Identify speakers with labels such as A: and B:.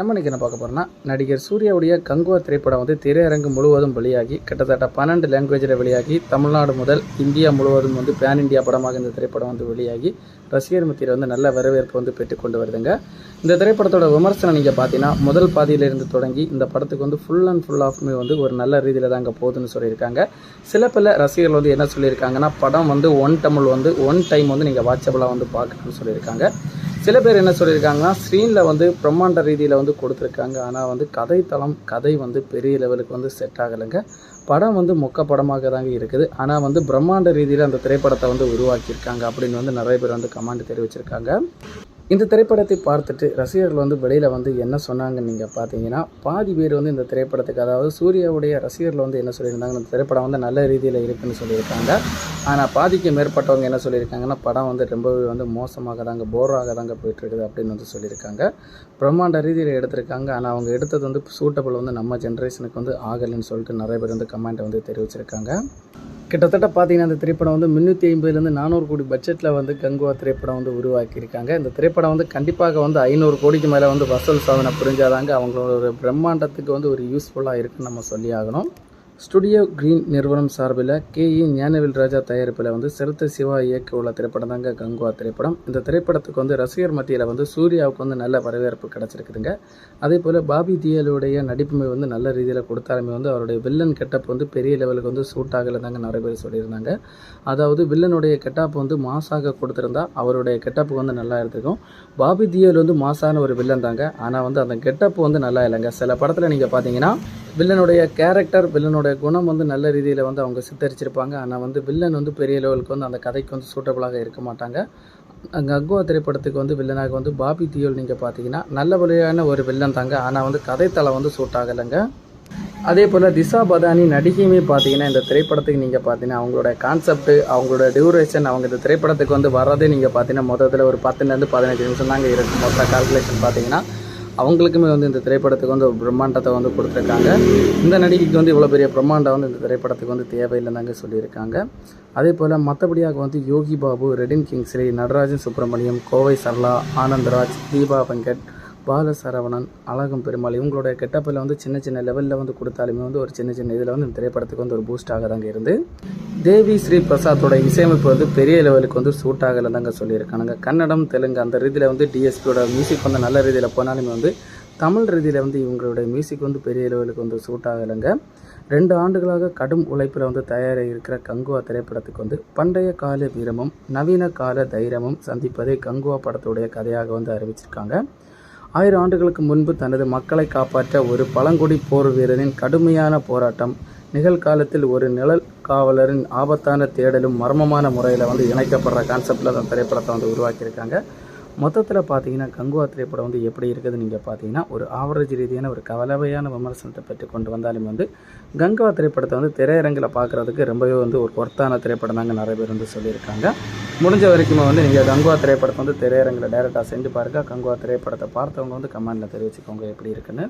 A: நம்ம இன்றைக்கி என்ன பார்க்க போகிறோம்னா நடிகர் சூர்யாவுடைய கங்குவா திரைப்படம் வந்து திரையரங்கு முழுவதும் வெளியாகி கிட்டத்தட்ட பன்னெண்டு லாங்குவேஜில் வெளியாகி தமிழ்நாடு முதல் இந்தியா முழுவதும் வந்து பேன் இந்தியா படமாக இந்த திரைப்படம் வந்து வெளியாகி ரசிகர் மத்தியில் வந்து நல்ல வரவேற்பு வந்து பெற்றுக்கொண்டு வருதுங்க. இந்த திரைப்படத்தோட விமர்சனம் நீங்கள் பார்த்தீங்கன்னா முதல் பாதியிலிருந்து தொடங்கி இந்த படத்துக்கு வந்து ஃபுல் அண்ட் ஃபுல் ஆஃப்மே வந்து ஒரு நல்ல ரீதியில் தாங்க போகுதுன்னு சொல்லியிருக்காங்க. சில பல ரசிகர்கள் வந்து என்ன சொல்லியிருக்காங்கன்னா படம் வந்து ஒன் தமிழ் வந்து ஒன் டைம் வந்து நீங்கள் வாட்சபிளாக வந்து பார்க்கணும்னு சொல்லியிருக்காங்க. சில பேர் என்ன சொல்லியிருக்காங்கன்னா ஸ்க்ரீனில் வந்து பிரம்மாண்ட ரீதியில் வந்து கொடுத்துருக்காங்க. ஆனால் வந்து கதை தளம் கதை வந்து பெரிய லெவலுக்கு வந்து செட் ஆகலைங்க. படம் வந்து மொக்க படமாக தாங்க இருக்குது. ஆனால் வந்து பிரம்மாண்ட ரீதியில் அந்த திரைப்படத்தை வந்து உருவாக்கியிருக்காங்க அப்படின்னு வந்து நிறைய பேர் வந்து கமெண்ட் தெரிவிச்சிருக்காங்க. இந்த திரைப்படத்தை பார்த்துட்டு ரசிகர்கள் வந்து வெளியில் வந்து என்ன சொன்னாங்கன்னு நீங்கள் பார்த்தீங்கன்னா பாதி பேர் வந்து இந்த திரைப்படத்துக்கு அதாவது சூர்யாவுடைய ரசிகர்கள் வந்து என்ன சொல்லியிருந்தாங்க இந்த திரைப்படம் வந்து நல்ல ரீதியில் இருக்குன்னு சொல்லியிருக்காங்க. ஆனால் பாதிக்கு மேற்பட்டவங்க என்ன சொல்லியிருக்காங்கன்னா படம் வந்து ரொம்பவே வந்து மோசமாக தாங்க போராக தாங்க போயிட்டுருக்குது அப்படின்னு வந்து சொல்லியிருக்காங்க. பிரம்மாண்ட ரீதியில் எடுத்திருக்காங்க. ஆனால் அவங்க எடுத்தது வந்து சூட்டபிள் வந்து நம்ம ஜென்ரேஷனுக்கு வந்து ஆகலைன்னு சொல்லிட்டு நிறைய பேர் வந்து கமெண்ட் வந்து தெரிவிச்சிருக்காங்க. கிட்டத்தட்ட பார்த்தீங்கன்னா இந்த திரைப்படம் வந்து முந்நூற்றி ஐம்பதுலேருந்து நானூறு கோடி பட்ஜெட்டில் வந்து கங்குவா திரைப்படம் வந்து உருவாக்கியிருக்காங்க. இந்த திரைப்படம் வந்து கண்டிப்பாக வந்து ஐநூறு கோடிக்கு மேலே வந்து வசூல் சாதனை புரிஞ்சாதாங்க அவங்களோட பிரம்மாண்டத்துக்கு வந்து ஒரு யூஸ்ஃபுல்லாக இருக்குன்னு நம்ம சொல்லி ஆகணும் ஸ்டுடியோ கிரீன் நிறுவனம் சார்பில் கே இ ஞானவேல் ராஜா தயாரிப்பில் வந்து சிறுத்தை சிவா இயக்க உள்ள திரைப்படம் தாங்க கங்குவா திரைப்படம். இந்த திரைப்படத்துக்கு வந்து ரசிகர் மத்தியில் வந்து சூர்யாவுக்கு வந்து நல்ல வரவேற்பு கிடச்சிருக்குதுங்க. அதே போல் பாபி தியலுடைய நடிப்புமை வந்து நல்ல ரீதியில் கொடுத்தாலுமே வந்து அவருடைய வில்லன் கெட்டப் வந்து பெரிய லெவலுக்கு வந்து சூட் ஆகலை தாங்க நிறைய பேர் சொல்லியிருந்தாங்க. அதாவது வில்லனுடைய கெட்டப் வந்து மாசாக கொடுத்துருந்தா அவருடைய கெட்டப்பு வந்து நல்லா இருந்திருக்கும். பாபி தியல் வந்து மாசான ஒரு வில்லன் தாங்க ஆனால் வந்து அந்த கெட்டப் வந்து நல்லா இல்லைங்க. சில படத்தில் நீங்கள் பார்த்தீங்கன்னா வில்லனுடைய கேரக்டர் வில்லனுடைய குணம் வந்து நல்ல ரீதியில் வந்து அவங்க சித்தரிச்சிருப்பாங்க. ஆனால் வந்து வில்லன் வந்து பெரிய லெவலுக்கு வந்து அந்த கதைக்கு வந்து சூட்டபுளாக இருக்க மாட்டாங்க. அங்கே அக்வா திரைப்படத்துக்கு வந்து வில்லனாக வந்து பாபி தியோல் நீங்கள் பார்த்தீங்கன்னா நல்ல வழியான ஒரு வில்லன் தாங்க. ஆனால் வந்து கதைத்தலை வந்து சூட் ஆகலைங்க. அதே போல் திசா பதானி நடிகையுமே பார்த்தீங்கன்னா இந்த திரைப்படத்துக்கு நீங்கள் பார்த்தீங்கன்னா அவங்களோட கான்செப்ட் அவங்களோட டியூரேஷன் அவங்க இந்த திரைப்படத்துக்கு வந்து வர்றதே நீங்கள் பார்த்தீங்கன்னா மொத்தத்தில் ஒரு பத்துலேருந்து பதினஞ்சு நிமிஷம் தாங்க இருக்கும் மொத்த கால்குலேஷன் பார்த்தீங்கன்னா அவங்களுக்குமே வந்து இந்த திரைப்படத்துக்கு வந்து ஒரு பிரம்மாண்டத்தை வந்து கொடுத்துருக்காங்க. இந்த நடிகைக்கு வந்து இவ்வளோ பெரிய பிரம்மாண்டம் வந்து இந்த திரைப்படத்துக்கு வந்து தேவையில்லைந்தாங்க சொல்லியிருக்காங்க. அதே போல் மற்றபடியாக வந்து யோகி பாபு ரெடின் கிங்ஸ்லி நடராஜன் சுப்பிரமணியம் கோவை சரளா ஆனந்தராஜ் தீபா வெங்கட் பால சரவணன் அழகம் பெருமாள் இவங்களுடைய கெட்டப்பில் வந்து சின்ன சின்ன லெவலில் வந்து கொடுத்தாலுமே வந்து ஒரு சின்ன சின்ன இதில் வந்து இந்த திரைப்படத்துக்கு வந்து ஒரு பூஸ்டாக தாங்க இருந்து. தேவி ஸ்ரீ பிரசாத்தோட இசையமைப்பு வந்து பெரிய லெவலுக்கு வந்து சூட் ஆகலை தாங்க சொல்லியிருக்கானுங்க. கன்னடம் தெலுங்கு அந்த ரீதியில் வந்து டிஎஸ்பியோட மியூசிக் வந்து நல்ல ரீதியில் போனாலுமே வந்து தமிழ் ரீதியில் வந்து இவங்களுடைய மியூசிக் வந்து பெரிய லெவலுக்கு வந்து சூட் ஆகலைங்க. ரெண்டு ஆண்டுகளாக கடும் உழைப்பில் வந்து தயாராக இருக்கிற கங்குவா திரைப்படத்துக்கு வந்து பண்டைய கால வீரமும் நவீன கால தைரியமும் சந்திப்பதே கங்குவா படத்துடைய கதையாக வந்து அறிவிச்சிருக்காங்க. ஆயிரம் ஆண்டுகளுக்கு முன்பு தனது மக்களை காப்பாற்ற ஒரு பழங்குடி போர் வீரரின் கடுமையான போராட்டம் நிகழ்காலத்தில் ஒரு நிழல் காவலரின் ஆபத்தான தேடலும் மர்மமான முறையில் வந்து இணைக்கப்படுற கான்செப்டில் அந்த திரைப்படத்தை வந்து உருவாக்கியிருக்காங்க. மொத்தத்தில் பார்த்தீங்கன்னா கங்குவா திரைப்படம் வந்து எப்படி இருக்குதுன்னு நீங்கள் பார்த்தீங்கன்னா ஒரு ஆவரேஜ் ரீதியான ஒரு கலவையான விமர்சனத்தை பெற்று கொண்டு வந்தாலும் வந்து கங்குவா திரைப்படத்தை வந்து திரையரங்கில் பார்க்குறதுக்கு ரொம்பவே வந்து ஒரு ஒர்த்தான திரைப்படம் தாங்க நிறைய பேர் வந்து சொல்லியிருக்காங்க. முடிஞ்ச வரைக்குமே வந்து நீங்கள் கங்குவா திரைப்படத்தை வந்து திரையரங்கில் டேரெக்டாக சென்று பாருங்கள் கங்குவா திரைப்படத்தை பார்த்தவங்க வந்து கமெண்டில் தெரிவிச்சுக்கோங்க எப்படி இருக்குன்னு.